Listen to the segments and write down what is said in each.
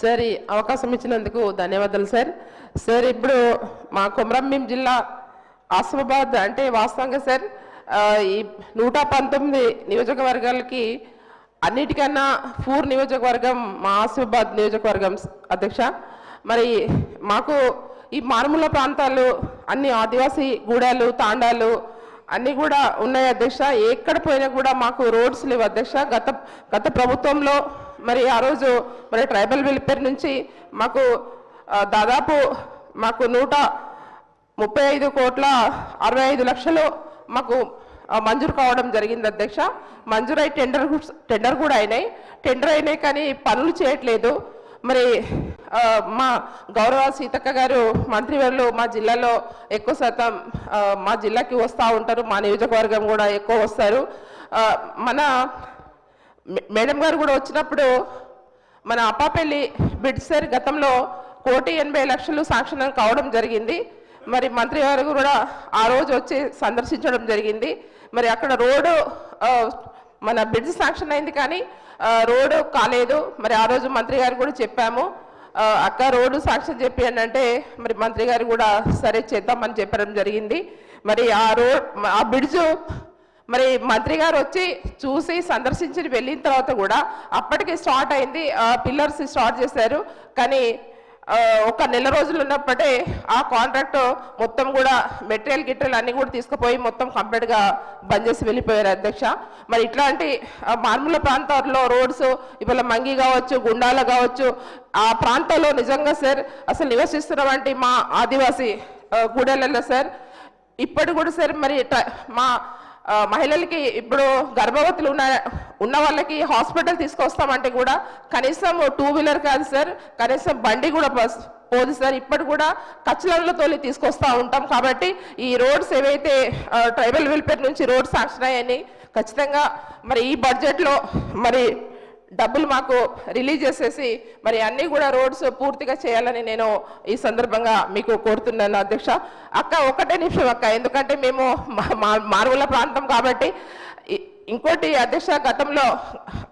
Sir ఈ అవకాశం ఇచ్చినందుకు ధన్యవాదాలు సార్. సార్ ఇప్పుడు మా కొమరంభీం జిల్లా ఆసిఫాబాద్ అంటే వాస్తవంగా సార్ ఈ నూట పంతొమ్మిది నియోజకవర్గాలకి అన్నిటికన్నా ఫూర్ నియోజకవర్గం మా ఆసిఫాబాద్ నియోజకవర్గం అధ్యక్ష. మరి మాకు ఈ మారుమూల ప్రాంతాలు అన్ని ఆదివాసీ గూడాలు తాండాలు అన్నీ కూడా ఉన్నాయి అధ్యక్ష. ఎక్కడ పోయినా కూడా మాకు రోడ్స్ లేవు అధ్యక్ష. గత గత ప్రభుత్వంలో మరి ఆ రోజు మరి ట్రైబల్ వెల్ఫేర్ నుంచి మాకు దాదాపు మాకు నూట ముప్పై ఐదు కోట్ల అరవై ఐదు లక్షలు మాకు మంజూరు కావడం జరిగింది అధ్యక్ష. మంజూరై టెండర్ టెండర్ కూడా అయినాయి. టెండర్ అయినాయి కానీ పనులు చేయట్లేదు. మరి మా గౌరవ సీతక్క గారు మంత్రివర్లు మా జిల్లాలో ఎక్కువ శాతం మా జిల్లాకి వస్తూ ఉంటారు. మా నియోజకవర్గం కూడా ఎక్కువ వస్తారు. మన మేడం గారు కూడా వచ్చినప్పుడు మన అప్పాపల్లి బిడ్ సార్ గతంలో కోటి ఎనభై లక్షలు సాంక్షన్ కావడం జరిగింది. మరి మంత్రి గారు కూడా ఆ రోజు వచ్చి సందర్శించడం జరిగింది. మరి అక్కడ రోడ్డు మన బ్రిడ్జ్ శాంక్షన్ అయింది కానీ రోడ్డు కాలేదు. మరి ఆ రోజు మంత్రి గారు కూడా చెప్పాము. అక్క రోడ్డు శాంక్షన్ చెప్పి అంటే మరి మంత్రి గారు కూడా సరే చేద్దామని చెప్పడం జరిగింది. మరి ఆ రోడ్ ఆ బ్రిడ్జు మరి మంత్రి గారు వచ్చి చూసి సందర్శించి వెళ్ళిన తర్వాత కూడా అప్పటికి స్టార్ట్ అయింది పిల్లర్స్ స్టార్ట్ చేశారు. కానీ ఒక నెల రోజులు ఉన్నప్పుడే ఆ కాంట్రాక్ట్ మొత్తం కూడా మెటీరియల్ గిట్టెలు అన్ని కూడా తీసుకుపోయి మొత్తం కంప్లీట్గా బంద్ చేసి వెళ్ళిపోయారు అధ్యక్ష. మరి ఇట్లాంటి మార్ముల ప్రాంతాల్లో రోడ్స్ ఇవాళ మంగి కావచ్చు గుండాల కావచ్చు ఆ ప్రాంతాల్లో నిజంగా సార్ అసలు నివసిస్తున్నటువంటి మా ఆదివాసీ ఆ, గూడెలలో సార్ ఇప్పటి కూడా సార్ మరి ట- మా మహిళలకి ఇప్పుడు గర్భవతులు ఉన్న ఉన్న వాళ్ళకి హాస్పిటల్ తీసుకొస్తామంటే కూడా కనీసం టూ వీలర్ కాదు సార్ కనీసం బండి కూడా బస్ పోదు సార్. ఇప్పటి కూడా కచ్చలతో తోలి తీసుకొస్తా ఉంటాం కాబట్టి ఈ రోడ్స్ ఏవైతే ట్రైబల్ వెల్ఫేర్ నుంచి రోడ్స్ శాంక్షన్ అయ్యాయని ఖచ్చితంగా మరి ఈ బడ్జెట్లో మరి డబ్బులు మాకు రిలీజ్ చేసేసి మరి అన్నీ కూడా రోడ్స్ పూర్తిగా చేయాలని నేను ఈ సందర్భంగా మీకు కోరుతున్నాను అధ్యక్ష. అక్క ఒకటే నిమిషం అక్క. ఎందుకంటే మేము మా- మా- మారుమూల ప్రాంతం కాబట్టి ఇంకోటి అధ్యక్ష గతంలో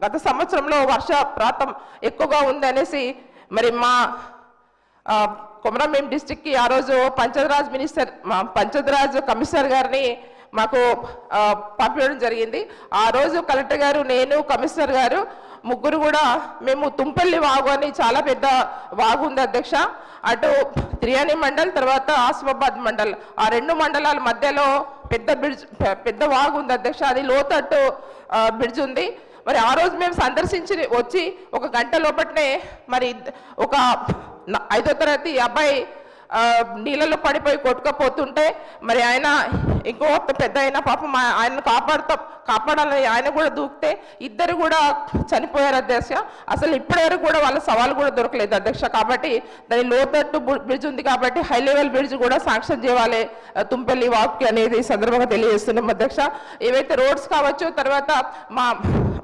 గత సంవత్సరంలో వర్ష ప్రాంతం ఎక్కువగా ఉందనేసి మరి మా కొమరంభీం డిస్టిక్కి ఆ రోజు పంచదరాజ్ మినిస్టర్ మా కమిషనర్ గారిని మాకు పంపించడం జరిగింది. ఆ రోజు కలెక్టర్ గారు నేను కమిషనర్ గారు ముగ్గురు కూడా మేము తుంపల్లి వాగు అని చాలా పెద్ద వాగు ఉంది అధ్యక్ష. అటు త్రియాణి మండల్ తర్వాత ఆసిఫాబాద్ మండల్. ఆ రెండు మండలాల మధ్యలో పెద్ద బ్రిడ్జ్ పెద్ద వాగు ఉంది అధ్యక్ష. అది లోతట్టు బ్రిడ్జ్ ఉంది. మరి ఆ రోజు మేము సందర్శించి వచ్చి ఒక గంట లోపట్నే మరి ఒక ఐదో తరగతి అబ్బాయి నీళ్ళలో పడిపోయి కొట్టుకపోతుంటే మరి ఆయన ఇంకో పెద్ద అయిన పాపం ఆయన కాపాడుతా కాపాడాలని ఆయన కూడా దూకితే ఇద్దరు కూడా చనిపోయారు అధ్యక్ష. అసలు ఇప్పటివరకు కూడా వాళ్ళ సవాలు కూడా దొరకలేదు అధ్యక్ష. కాబట్టి దాని లోతట్టు బ్రిడ్జ్ ఉంది కాబట్టి హై లెవెల్ బ్రిడ్జ్ కూడా శాంక్షన్ చేయాలి. తుంపల్లి తుంపెల్లి వాక్ అనేది సందర్భంగా తెలియజేస్తున్నాం అధ్యక్ష. ఏవైతే రోడ్స్ కావచ్చు తర్వాత మా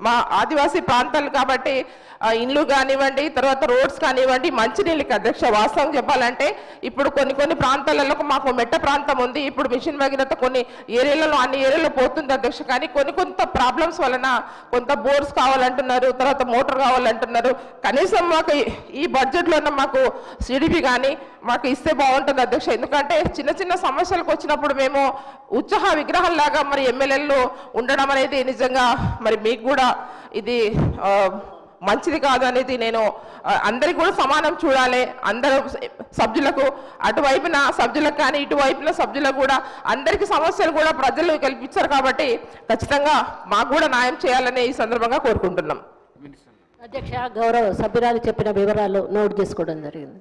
మా ఆదివాసీ ప్రాంతాలు కాబట్టి ఇండ్లు కానివ్వండి తర్వాత రోడ్స్ కానివ్వండి మంచినీళ్ళకి అధ్యక్ష వాస్తవం చెప్పాలంటే ఇప్పుడు కొన్ని కొన్ని ప్రాంతాలలో మాకు మెట్ట ప్రాంతం ఉంది. ఇప్పుడు మిషన్ భగీరథ కొన్ని ఏరియాలలో అన్ని ఏరియాలో పోతుంది అధ్యక్ష. కానీ కొన్ని కొంత ప్రాబ్లమ్స్ వలన కొంత బోర్స్ కావాలంటున్నారు తర్వాత మోటార్ కావాలంటున్నారు. కనీసం మాకు ఈ- ఈ బడ్జెట్లోనే మాకు సిడిపి కానీ మాకు ఇస్తే బాగుంటుంది అధ్యక్ష. ఎందుకంటే చిన్న చిన్న సమస్యలకు వచ్చినప్పుడు మేము ఉత్సాహ విగ్రహంలాగా మరి ఎమ్మెల్యేలు ఉండడం అనేది నిజంగా మరి మీకు కూడా ఇది మంచిది కాదు అనేది నేను అందరికి కూడా సమానం చూడాలి. అందరూ సభ్యులకు అటువైపున సభ్యులకు కానీ ఇటువైపున సభ్యులకు కూడా అందరికి సమస్యలు కూడా ప్రజలు కల్పించారు కాబట్టి ఖచ్చితంగా మాకు కూడా న్యాయం చేయాలని ఈ సందర్భంగా కోరుకుంటున్నాం. అధ్యక్ష గౌరవ సభ్యురాలు చెప్పిన వివరాలు నోట్ చేసుకోవడం జరిగింది.